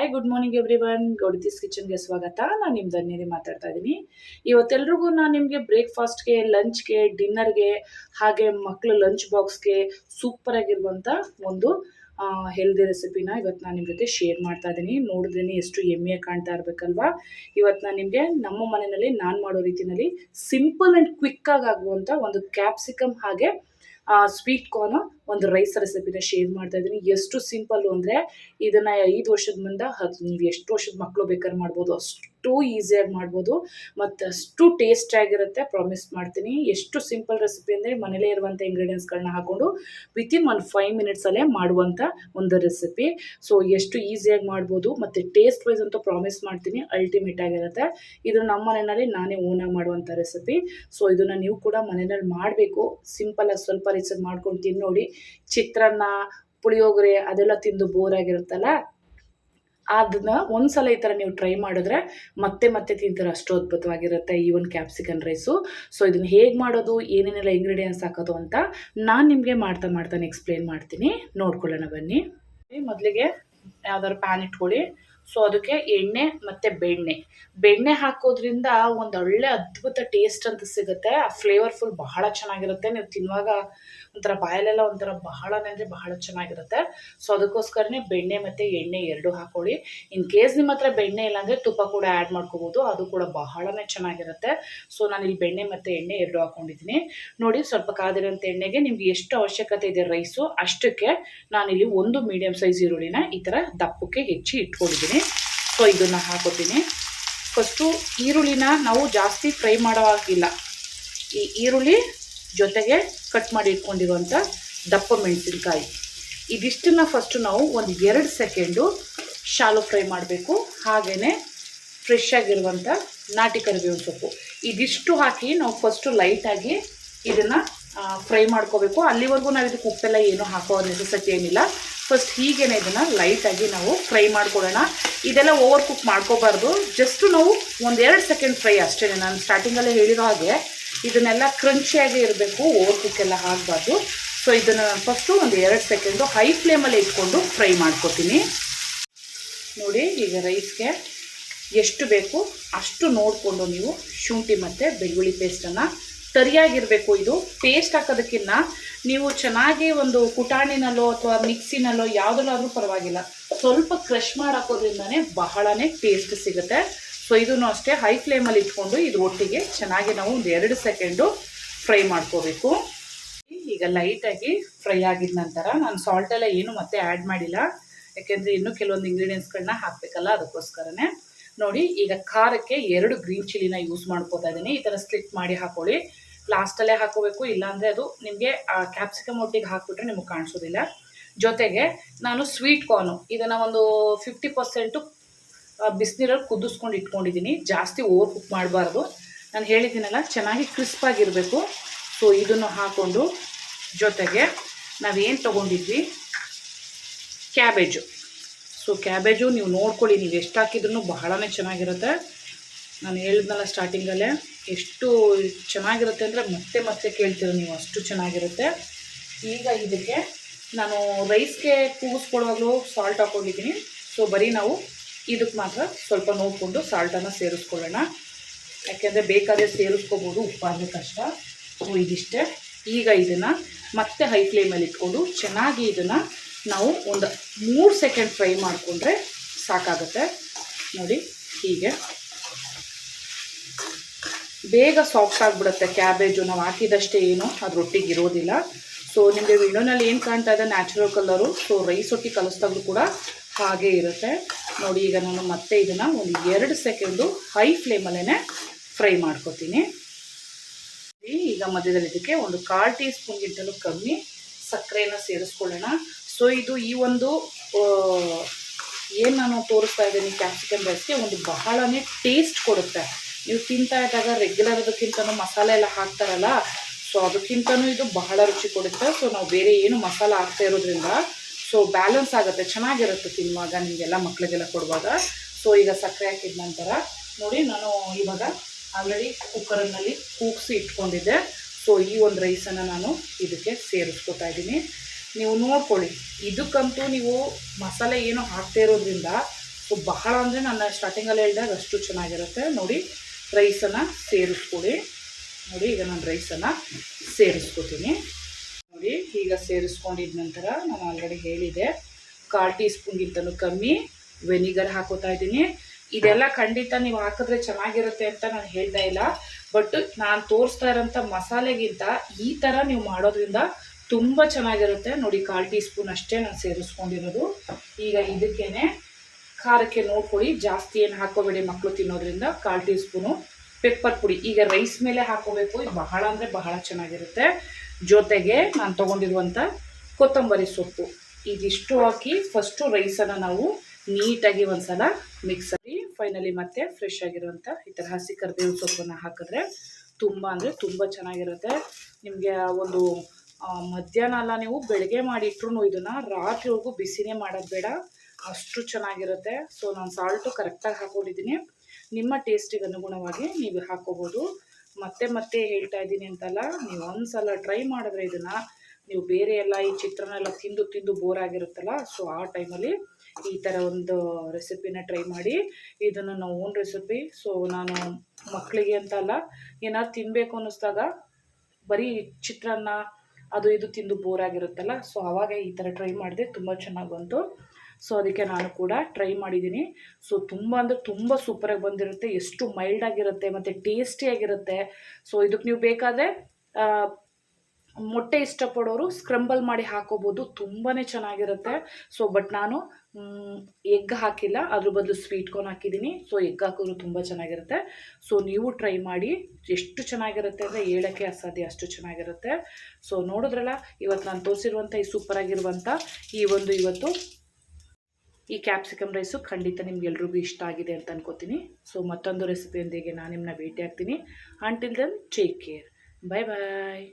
Hi good morning everyone ಗೌಡಿತೀಸ್ ಕಿಚನ್ಗೆ ಸ್ವಾಗತ. ನಾನು ನಿಮ್ಮ ದನ್ನೇರಿ ಮಾತಾಡ್ತಾ ಇದ್ದೀನಿ ಇವತ್ತೆಲ್ರಿಗೂ ನಾನು ನಿಮಗೆ ಬ್ರೇಕ್ಫಾಸ್ಟ್ಗೆ ಲಂಚ್ಗೆ ಡಿನ್ನರ್ಗೆ ಹಾಗೆ ಮಕ್ಕಳು ಲಂಚ್ ಬಾಕ್ಸ್ಗೆ ಸೂಪರ್ ಆಗಿರುವಂಥ ಒಂದು ಹೆಲ್ದಿ ರೆಸಿಪಿನ ಇವತ್ತು ನಾನು ನಿಮ್ಮ ಜೊತೆ ಶೇರ್ ಮಾಡ್ತಾ ಇದ್ದೀನಿ ನೋಡಿದ್ರೇ ಎಷ್ಟು ಎಮ್ಮೆಯಾಗಿ ಕಾಣ್ತಾ ಇರಬೇಕಲ್ವಾ? ಇವತ್ತು ನಾನು ನಿಮಗೆ ನಮ್ಮ ಮನೆಯಲ್ಲಿ ನಾನು ಮಾಡೋ ರೀತಿಯಲ್ಲಿ ಸಿಂಪಲ್ ಆ್ಯಂಡ್ ಕ್ವಿಕ್ಕಾಗಿ ಆಗುವಂಥ ಒಂದು ಕ್ಯಾಪ್ಸಿಕಮ್ ಹಾಗೆ ಸ್ವೀಟ್ ಕಾರ್ನ್ ಒಂದು ರೈಸ್ ರೆಸಿಪಿನ ಶೇರ್ ಮಾಡ್ತಾ ಇದ್ದೀನಿ. ಎಷ್ಟು ಸಿಂಪಲ್ಲು ಅಂದರೆ ಇದನ್ನು ಐದು ವರ್ಷದ ಮುಂದೆ ಹತ್ತು ನೀವು ಎಷ್ಟು ವರ್ಷದ ಮಕ್ಕಳು ಬೇಕಾದ್ರೆ ಮಾಡ್ಬೋದು. ಅಷ್ಟು ಈಸಿಯಾಗಿ ಮಾಡ್ಬೋದು. ಮತ್ತು ಅಷ್ಟು ಟೇಸ್ಟಿಯಾಗಿರುತ್ತೆ ಪ್ರಾಮಿಸ್ ಮಾಡ್ತೀನಿ. ಎಷ್ಟು ಸಿಂಪಲ್ ರೆಸಿಪಿ ಅಂದರೆ ಮನೇಲೇ ಇರುವಂಥ ಇಂಗ್ರೀಡಿಯೆಂಟ್ಸ್ಗಳನ್ನ ಹಾಕ್ಕೊಂಡು ವಿತಿನ್ ಒಂದು ಫೈವ್ ಮಿನಿಟ್ಸಲ್ಲೇ ಮಾಡುವಂಥ ಒಂದು ರೆಸಿಪಿ ಸೊ ಎಷ್ಟು ಈಸಿಯಾಗಿ ಮಾಡ್ಬೋದು. ಮತ್ತು ಟೇಸ್ಟ್ ವೈಸ್ ಅಂತೂ ಪ್ರಾಮಿಸ್ ಮಾಡ್ತೀನಿ. ಅಲ್ಟಿಮೇಟ್ ಆಗಿರುತ್ತೆ. ಇದು ನಮ್ಮ ಮನೆಯಲ್ಲಿ ನಾನೇ ಓನಾಗಿ ಮಾಡುವಂಥ ರೆಸಿಪಿ ಸೊ ಇದನ್ನು ನೀವು ಕೂಡ ಮನೆಯಲ್ಲಿ ಮಾಡಬೇಕು. ಸಿಂಪಲಾಗಿ ಸ್ವಲ್ಪ ರೀಸರ್ ಮಾಡ್ಕೊಂಡು ತಿನ್ನೋಡಿ. ನೋಡಿ ಚಿತ್ರಾನ್ನ, ಪುಳಿಯೋಗರೆ ಅದೆಲ್ಲ ತಿಂದು ಬೋರ್ ಆಗಿರುತ್ತಲ್ಲ? ಅದನ್ನ ಒಂದ್ಸಲ ಈ ಥರ ನೀವು ಟ್ರೈ ಮಾಡಿದ್ರೆ ಮತ್ತೆ ಮತ್ತೆ ತಿಂತಾರೆ. ಅಷ್ಟು ಅದ್ಭುತವಾಗಿರುತ್ತೆ ಈ ಒಂದು ಕ್ಯಾಪ್ಸಿಕನ್ ರೈಸು ಸೊ ಇದನ್ನ ಹೇಗೆ ಮಾಡೋದು, ಏನೇನೆಲ್ಲ ಇಂಗ್ರೀಡಿಯೆಂಟ್ಸ್ ಹಾಕೋದು ಅಂತ ನಾನು ನಿಮಗೆ ಮಾಡ್ತಾ ಮಾಡ್ತಾನೆ ಎಕ್ಸ್ಪ್ಲೇನ್ ಮಾಡ್ತೀನಿ. ನೋಡ್ಕೊಳ್ಳೋಣ ಬನ್ನಿ. ಮೊದಲಿಗೆ ಯಾವ್ದಾದ್ರು ಪ್ಯಾನ್ ಇಟ್ಕೊಳ್ಳಿ. ಸೊ ಅದಕ್ಕೆ ಎಣ್ಣೆ ಮತ್ತು ಬೆಣ್ಣೆ. ಬೆಣ್ಣೆ ಹಾಕೋದ್ರಿಂದ ಒಂದು ಒಳ್ಳೆ ಅದ್ಭುತ ಟೇಸ್ಟ್ ಅಂತ ಸಿಗುತ್ತೆ. ಆ ಫ್ಲೇವರ್ಫುಲ್ ಬಹಳ ಚೆನ್ನಾಗಿರುತ್ತೆ. ನೀವು ತಿನ್ನುವಾಗ ಒಂಥರ ಬಾಯಲ್ಲೆಲ್ಲ ಒಂಥರ ಬಹಳನೇ ಅಂದರೆ ಬಹಳ ಚೆನ್ನಾಗಿರುತ್ತೆ. ಸೊ ಅದಕ್ಕೋಸ್ಕರನೇ ಬೆಣ್ಣೆ ಮತ್ತು ಎಣ್ಣೆ ಎರಡು ಹಾಕ್ಕೊಳ್ಳಿ ಇನ್ ಕೇಸ್ ನಿಮ್ಮ ಹತ್ರ ಬೆಣ್ಣೆ ಇಲ್ಲಾಂದರೆ ತುಪ್ಪ ಕೂಡ ಆ್ಯಡ್ ಮಾಡ್ಕೋಬೋದು. ಅದು ಕೂಡ ಬಹಳನೇ ಚೆನ್ನಾಗಿರುತ್ತೆ. ಸೊ ನಾನು ಇಲ್ಲಿ ಬೆಣ್ಣೆ ಮತ್ತು ಎಣ್ಣೆ ಎರಡು ಹಾಕೊಂಡಿದ್ದೀನಿ. ನೋಡಿ, ಸ್ವಲ್ಪ ಕಾದಿರೋಂಥ ಎಣ್ಣೆಗೆ ನಿಮ್ಗೆ ಎಷ್ಟು ಅವಶ್ಯಕತೆ ಇದೆ ರೈಸು ಅಷ್ಟಕ್ಕೆ ನಾನಿಲ್ಲಿ ಒಂದು ಮೀಡಿಯಮ್ ಸೈಜ್ ಈರುಳ್ಳಿನ ಈ ಥರ ದಪ್ಪಕ್ಕೆ ಹೆಚ್ಚಿ ಇಟ್ಕೊಂಡಿದ್ದೀನಿ. ಸೊ ಇದನ್ನು ಹಾಕೋತೀನಿ. ಫಸ್ಟು ಈರುಳ್ಳಿನ ನಾವು ಜಾಸ್ತಿ ಫ್ರೈ ಮಾಡೋ ಹಾಗಿಲ್ಲ. ಈ ಈರುಳ್ಳಿ ಜೊತೆಗೆ ಕಟ್ ಮಾಡಿ ಇಟ್ಕೊಂಡಿರುವಂಥ ದಪ್ಪ ಮೆಣಸಿನ್ಕಾಯಿ. ಇದಿಷ್ಟನ್ನು ಫಸ್ಟು ನಾವು ಒಂದು ಎರಡು ಸೆಕೆಂಡು ಶಾಲು ಫ್ರೈ ಮಾಡಬೇಕು. ಹಾಗೆಯೇ ಫ್ರೆಶ್ ಆಗಿರುವಂಥ ನಾಟಿ ಕರಿಬೇವಿನ ಸೊಪ್ಪು. ಇದಿಷ್ಟು ಹಾಕಿ ನಾವು ಫಸ್ಟು ಲೈಟಾಗಿ ಇದನ್ನು ಫ್ರೈ ಮಾಡ್ಕೋಬೇಕು. ಅಲ್ಲಿವರೆಗೂ ನಾವು ಇದಕ್ಕೆ ಉಪ್ಪೆಲ್ಲ ಏನು ಹಾಕೋ ನೆಸೆಸಿಟಿ ಏನಿಲ್ಲ. ಫಸ್ಟ್ ಹೀಗೇನೆ ಇದನ್ನು ಲೈಟಾಗಿ ನಾವು ಫ್ರೈ ಮಾಡ್ಕೊಳ್ಳೋಣ. ಇದೆಲ್ಲ ಓವರ್ ಕುಕ್ ಮಾಡ್ಕೋಬಾರ್ದು. ಜಸ್ಟು ನಾವು ಒಂದೆರಡು ಸೆಕೆಂಡ್ ಫ್ರೈ ಅಷ್ಟೇ ನಾನು ಸ್ಟಾರ್ಟಿಂಗಲ್ಲೇ ಹೇಳಿರೋ ಹಾಗೆ ಇದನ್ನೆಲ್ಲ ಕ್ರಂಚಿಯಾಗಿ ಇರಬೇಕು. ಓವರ್ ಕುಕ್ ಹಾಕಬಾರ್ದು ಸೊ ಇದನ್ನು ನಾನು ಫಸ್ಟು ಒಂದು ಎರಡು ಸೆಕೆಂಡು ಹೈ ಫ್ಲೇಮಲ್ಲಿ ಇಟ್ಕೊಂಡು ಫ್ರೈ ಮಾಡ್ಕೊತೀನಿ. ನೋಡಿ, ಈಗ ರೈಸ್ಗೆ ಎಷ್ಟು ಬೇಕು ಅಷ್ಟು ನೋಡಿಕೊಂಡು ನೀವು ಶುಂಠಿ ಮತ್ತು ಬೆಳ್ಳುಳ್ಳಿ ಪೇಸ್ಟನ್ನು ತರಿಯಾಗಿರಬೇಕು ಇದು. ಪೇಸ್ಟ್ ಹಾಕೋದಕ್ಕಿಂತ ನೀವು ಚೆನ್ನಾಗಿ ಒಂದು ಕುಟಾಣಿನಲ್ಲೋ ಅಥವಾ ಮಿಕ್ಸಿನಲ್ಲೋ ಯಾವುದಲ್ಲಾದರೂ ಪರವಾಗಿಲ್ಲ. ಸ್ವಲ್ಪ ಕ್ರಷ್ ಮಾಡಿ ಹಾಕೋದ್ರಿಂದನೇ ಬಹಳನೇ ಟೇಸ್ಟ್ ಸಿಗುತ್ತೆ. ಸೊ ಇದನ್ನು ಅಷ್ಟೇ ಹೈ ಫ್ಲೇಮಲ್ಲಿ ಇಟ್ಕೊಂಡು ಇದು ಒಟ್ಟಿಗೆ ಚೆನ್ನಾಗಿ ನಾವು ಒಂದು ಎರಡು ಸೆಕೆಂಡು ಫ್ರೈ ಮಾಡ್ಕೋಬೇಕು. ಈಗ ಲೈಟಾಗಿ ಫ್ರೈ ಆಗಿದ ನಂತರ ನಾನು ಸಾಲ್ಟೆಲ್ಲ ಏನು ಮತ್ತೆ ಆ್ಯಡ್ ಮಾಡಿಲ್ಲ. ಯಾಕೆಂದರೆ ಇನ್ನೂ ಕೆಲವೊಂದು ಇಂಗ್ರೀಡಿಯೆಂಟ್ಸ್ಗಳನ್ನ ಹಾಕಬೇಕಲ್ಲ, ಅದಕ್ಕೋಸ್ಕರನೇ. ನೋಡಿ, ಈಗ ಖಾರಕ್ಕೆ ಎರಡು ಗ್ರೀನ್ ಚಿಲ್ಲಿನ ಯೂಸ್ ಮಾಡ್ಕೋತಾ ಇದ್ದೀನಿ. ಈ ಥರ ಸ್ಲಿಟ್ ಮಾಡಿ ಹಾಕೊಳ್ಳಿ. ಲಾಸ್ಟಲ್ಲೇ ಹಾಕೋಬೇಕು, ಇಲ್ಲಾಂದರೆ ಅದು ನಿಮಗೆ ಕ್ಯಾಪ್ಸಿಕಮ್ ಒಟ್ಟಿಗೆ ಹಾಕ್ಬಿಟ್ರೆ ನಿಮಗೆ ಕಾಣಿಸೋದಿಲ್ಲ. ಜೊತೆಗೆ ನಾನು ಸ್ವೀಟ್ ಕಾರ್ನು ಇದನ್ನು ಒಂದು ಫಿಫ್ಟಿ ಪರ್ಸೆಂಟು ಬಿಸಿನೀರಲ್ಲಿ ಕುದಿಸ್ಕೊಂಡು ಇಟ್ಕೊಂಡಿದ್ದೀನಿ. ಜಾಸ್ತಿ ಓವರ್ ಕುಕ್ ಮಾಡಬಾರ್ದು. ನಾನು ಹೇಳಿದ್ದೀನಲ್ಲ, ಚೆನ್ನಾಗಿ ಕ್ರಿಸ್ಪಾಗಿರಬೇಕು ಸೊ ಇದನ್ನು ಹಾಕ್ಕೊಂಡು ಜೊತೆಗೆ ನಾವೇನು ತೊಗೊಂಡಿದ್ವಿ? ಕ್ಯಾಬೇಜು ಸೊ ಕ್ಯಾಬೇಜು ನೀವು ನೋಡ್ಕೊಳ್ಳಿ, ನೀವು ಎಷ್ಟು ಹಾಕಿದ್ರೂ ಬಹಳನೇ ಚೆನ್ನಾಗಿರುತ್ತೆ. ನಾನು ಹೇಳಿದ್ನಲ್ಲ ಸ್ಟಾರ್ಟಿಂಗಲ್ಲೇ, ಎಷ್ಟು ಚೆನ್ನಾಗಿರುತ್ತೆ ಅಂದರೆ ಮತ್ತೆ ಮತ್ತೆ ಕೇಳ್ತೀರ ನೀವು ಅಷ್ಟು ಚೆನ್ನಾಗಿರುತ್ತೆ. ಈಗ ಇದಕ್ಕೆ ನಾನು ರೈಸ್ಗೆ ಕೂಗಿಸ್ಕೊಳ್ಳೋದು ಸಾಲ್ಟ್ ಹಾಕೊಂಡಿದ್ದೀನಿ ಸೊ ಬರೀ ನಾವು ಇದಕ್ಕೆ ಮಾತ್ರ ಸ್ವಲ್ಪ ನೋಡಿಕೊಂಡು ಸಾಲ್ಟನ್ನು ಸೇರಿಸ್ಕೊಳ್ಳೋಣ. ಯಾಕೆಂದರೆ ಬೇಕಾದರೆ ಸೇರಿಸ್ಕೋಬೋದು ಉಪ್ಪಾದರೆ ಕಷ್ಟ. ಸೊ ಇದಿಷ್ಟೇ. ಈಗ ಇದನ್ನು ಮತ್ತೆ ಹೈ ಫ್ಲೇಮಲ್ಲಿ ಇಟ್ಕೊಂಡು ಚೆನ್ನಾಗಿ ಇದನ್ನು ನಾವು ಒಂದು ಮೂರು ಸೆಕೆಂಡ್ ಫ್ರೈ ಮಾಡಿಕೊಂಡ್ರೆ ಸಾಕಾಗುತ್ತೆ. ನೋಡಿ, ಹೀಗೆ. ಬೇಗ ಸಾಫ್ಟ್ ಆಗಿಬಿಡುತ್ತೆ ಕ್ಯಾಬೇಜು ನಾವು ಹಾಕಿದಷ್ಟೇ ಏನು ಅದು ರೊಟ್ಟಿಗೆ ಇರೋದಿಲ್ಲ. ಸೊ ನಿಮಗೆ ವಿಂಡೋನಲ್ಲಿ ಏನು ಕಾಣ್ತಾ ಇದೆ? ನ್ಯಾಚುರಲ್ ಕಲರು ಸೊ ರೈಸ್ ಹೊಟ್ಟಿ ಕಲಿಸ್ದಾಗಲೂ ಕೂಡ ಹಾಗೆ ಇರುತ್ತೆ. ನೋಡಿ, ಈಗ ನಾನು ಮತ್ತೆ ಇದನ್ನು ಒಂದು ಎರಡು ಸೆಕೆಂಡು ಹೈ ಫ್ಲೇಮಲ್ಲೇ ಫ್ರೈ ಮಾಡ್ಕೊತೀನಿ. ಈಗ ಮಧ್ಯದಲ್ಲಿ ಇದಕ್ಕೆ ಒಂದು ಕಾಲು ಟೀ ಸ್ಪೂನ್ಗಿಂತಲೂ ಕಮ್ಮಿ ಸಕ್ಕರೆಯನ್ನು ಸೇರಿಸ್ಕೊಳ್ಳೋಣ. ಸೊ ಇದು ಈ ಒಂದು ಏನು ನಾನು ತೋರಿಸ್ತಾ ಇದ್ದೀನಿ ಕ್ಯಾಪ್ಸಿಕಮ್ ರೈಸ್ಗೆ ಒಂದು ಬಹಳನೇ ಟೇಸ್ಟ್ ಕೊಡುತ್ತೆ. ನೀವು ತಿಂತಾ ಇದ್ದಾಗ ರೆಗ್ಯುಲರ್ ಅದಕ್ಕಿಂತನೂ ಮಸಾಲೆ ಎಲ್ಲ ಹಾಕ್ತಾರಲ್ಲ ಸೊ ಅದಕ್ಕಿಂತನೂ ಇದು ಬಹಳ ರುಚಿ ಕೊಡುತ್ತೆ. ಸೊ ನಾವು ಬೇರೆ ಏನು ಮಸಾಲೆ ಹಾಕ್ತಾ ಇರೋದ್ರಿಂದ ಸೊ ಬ್ಯಾಲೆನ್ಸ್ ಆಗುತ್ತೆ, ಚೆನ್ನಾಗಿರುತ್ತೆ ತಿನ್ನುವಾಗ ನಿಮಗೆಲ್ಲ ಮಕ್ಕಳಿಗೆಲ್ಲ ಕೊಡುವಾಗ. ಸೊ ಈಗ ಸಕ್ಕರೆ ಹಾಕಿದ ನಂತರ, ನೋಡಿ ನಾನು ಇವಾಗ ಆಲ್ರೆಡಿ ಕುಕ್ಕರ್ನಲ್ಲಿ ಕೂಗಿಸಿ ಇಟ್ಕೊಂಡಿದ್ದೆ. ಸೊ ಈ ಒಂದು ರೈಸನ್ನು ನಾನು ಇದಕ್ಕೆ ಸೇರಿಸ್ಕೊತಾ ಇದ್ದೀನಿ. ನೀವು ನೋಡ್ಕೊಳ್ಳಿ, ಇದಕ್ಕಂತೂ ನೀವು ಮಸಾಲೆ ಏನು ಹಾಕ್ತಾ ಇರೋದ್ರಿಂದ ಸೊ ಬಹಳ ಅಂದರೆ ನಾನು ಸ್ಟಾರ್ಟಿಂಗಲ್ಲಿ ಹೇಳಿದಾಗ ಅಷ್ಟು ಚೆನ್ನಾಗಿರುತ್ತೆ. ನೋಡಿ ರೈಸನ್ನು ಸೇರಿಸ್ಕೊಡಿ ನೋಡಿ, ಈಗ ನಾನು ರೈಸನ್ನು ಸೇರಿಸ್ಕೊತೀನಿ. ನೋಡಿ, ಈಗ ಸೇರಿಸ್ಕೊಂಡಿದ ನಂತರ ನಾನು ಆಲ್ರೆಡಿ ಹೇಳಿದೆ, ಕಾಲು ಟೀ ಸ್ಪೂನ್ಗಿಂತಲೂ ಕಮ್ಮಿ ವೆನಿಗರ್ ಹಾಕೋತಾ ಇದ್ದೀನಿ. ಇದೆಲ್ಲ ಖಂಡಿತ ನೀವು ಹಾಕಿದ್ರೆ ಚೆನ್ನಾಗಿರುತ್ತೆ ಅಂತ ನಾನು ಹೇಳ್ತಾ ಇಲ್ಲ. ಬಟ್ ನಾನು ತೋರಿಸ್ತಾ ಇರೋಂಥ ಮಸಾಲೆಗಿಂತ ಈ ಥರ ನೀವು ಮಾಡೋದ್ರಿಂದ ತುಂಬ ಚೆನ್ನಾಗಿರುತ್ತೆ. ನೋಡಿ, ಕಾಲು ಟೀ ಸ್ಪೂನ್ ಅಷ್ಟೇ ನಾನು ಸೇರಿಸ್ಕೊಂಡಿರೋದು. ಈಗ ಇದಕ್ಕೇನೆ ಖಾರಕ್ಕೆ ನೋಡ್ಕೊಳ್ಳಿ ಜಾಸ್ತಿ ಏನು ಹಾಕೋಬೇಡಿ ಮಕ್ಕಳು ತಿನ್ನೋದ್ರಿಂದ ಕಾಲು ಟೀ ಸ್ಪೂನು ಪೆಪ್ಪರ್ ಪುಡಿ, ಈಗ ರೈಸ್ ಮೇಲೆ ಹಾಕೋಬೇಕು, ಇದು ಬಹಳ ಅಂದರೆ ಬಹಳ ಚೆನ್ನಾಗಿರುತ್ತೆ. ಜೊತೆಗೆ ನಾನು ತೊಗೊಂಡಿರುವಂಥ ಕೊತ್ತಂಬರಿ ಸೊಪ್ಪು. ಇದಿಷ್ಟು ಹಾಕಿ ಫಸ್ಟು ರೈಸನ್ನು ನಾವು ನೀಟಾಗಿ ಒಂದ್ಸಲ ಮಿಕ್ಸಲ್ಲಿ ಫೈನಲಿ ಮತ್ತೆ ಫ್ರೆಶ್ ಆಗಿರುವಂಥ ಈ ಥರ ಹಸಿ ಕರಿಬೇವು ಸೊಪ್ಪನ್ನು ಹಾಕಿದ್ರೆ ತುಂಬ ಅಂದರೆ ತುಂಬ ಚೆನ್ನಾಗಿರುತ್ತೆ. ನಿಮಗೆ ಒಂದು ಮಧ್ಯಾಹ್ನ ಅಲ್ಲ ನೀವು ಬೆಳಗ್ಗೆ ಮಾಡಿಟ್ರು ಇದನ್ನು ರಾತ್ರಿವರೆಗೂ ಬಿಸಿನೇ ಮಾಡೋದು ಬೇಡ. ಅಷ್ಟು ಚೆನ್ನಾಗಿರುತ್ತೆ. ಸೊ ನಾನು ಸಾಲ್ಟು ಕರೆಕ್ಟಾಗಿ ಹಾಕೊಂಡಿದ್ದೀನಿ. ನಿಮ್ಮ ಟೇಸ್ಟಿಗೆ ಅನುಗುಣವಾಗಿ ನೀವು ಹಾಕೋಬೋದು. ಮತ್ತೆ ಮತ್ತೆ ಹೇಳ್ತಾ ಇದ್ದೀನಿ ಅಂತಲ್ಲ, ನೀವು ಒಂದು ಸಲ ಟ್ರೈ ಮಾಡಿದ್ರೆ ಇದನ್ನು ನೀವು ಬೇರೆ ಎಲ್ಲ ಈ ಚಿತ್ರಾನ್ನ ಎಲ್ಲ ತಿಂದು ತಿಂದು ಬೋರ್ ಆಗಿರುತ್ತಲ್ಲ ಸೊ ಆ ಟೈಮಲ್ಲಿ ಈ ಥರ ಒಂದು ರೆಸಿಪಿನ ಟ್ರೈ ಮಾಡಿ, ಇದನ್ನು ನಾವು ಓನ್ ರೆಸಿಪಿ ಸೊ ನಾನು ಮಕ್ಕಳಿಗೆ ಅಂತ ಅಲ್ಲ ಏನಾದ್ರು ತಿನ್ನಬೇಕು ಅನ್ನಿಸ್ದಾಗ ಬರೀ ಚಿತ್ರಾನ್ನ ಅದು ಇದು ತಿಂದು ಬೋರ್ ಆಗಿರುತ್ತಲ್ಲ ಸೊ ಆವಾಗ ಈ ಥರ ಟ್ರೈ ಮಾಡಿದೆ ತುಂಬ ಚೆನ್ನಾಗಿ ಬಂತು. ಸೊ ಅದಕ್ಕೆ ನಾನು ಕೂಡ ಟ್ರೈ ಮಾಡಿದ್ದೀನಿ. ಸೊ ತುಂಬ ಅಂದರೆ ತುಂಬ ಸೂಪರಾಗಿ ಬಂದಿರುತ್ತೆ. ಎಷ್ಟು ಮೈಲ್ಡ್ ಆಗಿರುತ್ತೆ ಮತ್ತು ಟೇಸ್ಟಿಯಾಗಿರುತ್ತೆ ಸೊ ಇದಕ್ಕೆ ನೀವು ಬೇಕಾದರೆ ಮೊಟ್ಟೆ ಇಷ್ಟಪಡೋರು ಸ್ಕ್ರಂಬಲ್ ಮಾಡಿ ಹಾಕೋಬೋದು. ತುಂಬಾ ಚೆನ್ನಾಗಿರುತ್ತೆ. ಸೊ ಬಟ್ ನಾನು ಎಗ್ ಹಾಕಿಲ್ಲ. ಅದ್ರ ಬದಲು ಸ್ವೀಟ್ ಕಾರ್ನ್ ಹಾಕಿದ್ದೀನಿ. ಸೊ ಎಗ್ ಹಾಕಿದ್ರು ತುಂಬ ಚೆನ್ನಾಗಿರುತ್ತೆ. ಸೊ ನೀವು ಟ್ರೈ ಮಾಡಿ. ಎಷ್ಟು ಚೆನ್ನಾಗಿರುತ್ತೆ ಅಂದರೆ ಹೇಳೋಕ್ಕೆ ಅಸಾಧ್ಯ, ಅಷ್ಟು ಚೆನ್ನಾಗಿರುತ್ತೆ. ಸೊ ನೋಡಿದ್ರಲ್ಲ, ಇವತ್ತು ನಾನು ತೋರಿಸಿರುವಂಥ ಈ ಸೂಪರಾಗಿರುವಂಥ ಈ ಒಂದು ಇವತ್ತು ಈ ಕ್ಯಾಪ್ಸಿಕಮ್ ರೈಸು ಖಂಡಿತ ನಿಮ್ಗೆಲ್ರಿಗೂ ಇಷ್ಟ ಆಗಿದೆ ಅಂತ ಅನ್ಕೋತೀನಿ. ಸೊ ಮತ್ತೊಂದು ರೆಸಿಪಿಯೊಂದಿಗೆ ನಾನು ನಿಮ್ಮನ್ನ ಭೇಟಿ ಆಗ್ತೀನಿ until then take care bye bye